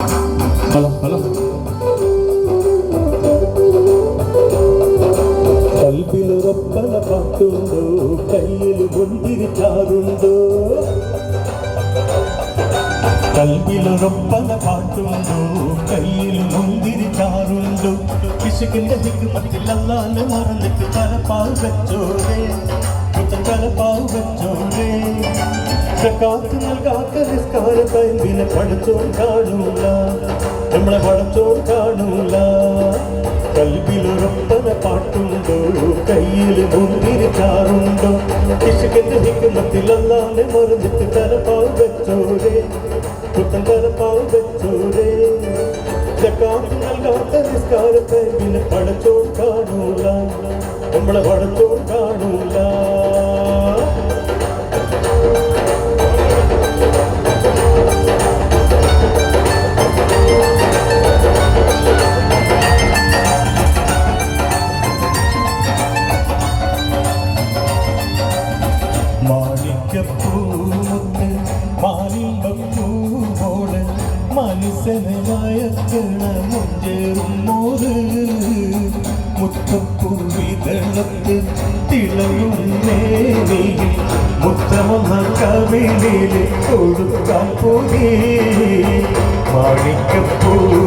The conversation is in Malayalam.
ഹലോ ഹലോ കൽവിലുറപ്പന പാട്ടുണ്ടോ കയ്യിൽ മുന്തിരിച്ചാറുണ്ടോ കൽവിലുറപ്പന പാട്ടുണ്ടോ കയ്യിൽ മുന്തിരിച്ചാറുണ്ടോ പിശുക്കിന്റെ ഹിക്കുമത്തിലല്ലാതെ മറന്നിട്ട് തലപ്പാവ് വെച്ചോരേ പുത്തൻ തലപ്പാവ് വെച്ചോരേ കാത്തു നൽകാത്ത നിസ്കാരത്തെ പഠിച്ചോൻ കാണൂല. നമ്മളെ പഠിച്ചോൻ കാണൂല. കൽവിലൊരൊപ്പന പാട്ടുണ്ടോ? കയ്യിൽ മുന്തിരിച്ചാറുണ്ടോ ഹിക്കുമത്തിലല്ലാതെ മറന്നിട്ട് തലപ്പാവ് വെച്ചോരേ. പുത്തൻ തലപ്പാവ് വെച്ചോരേ. കാത്തു നൽകാത്ത നിസ്കാരത്തെ പിന്നെ പഠിച്ചോൻ കാണൂല. നമ്മളെ പഠിച്ചോൻ കാണൂല. മാണിക്കപ്പൂമുത്ത് മാലിമ്പൂവോട് മനുഷ്യനെ മയക്കണ മുഞ്ചേറുമോത് മുത്തപ്പൂവിതളത്ത് തിളങ്ങും നേരിൽ മുത്തമൊന്ന കവിളിൽ കൊടുക്കാൻ പോകേ. മാണിക്കപ്പൂമുത്ത്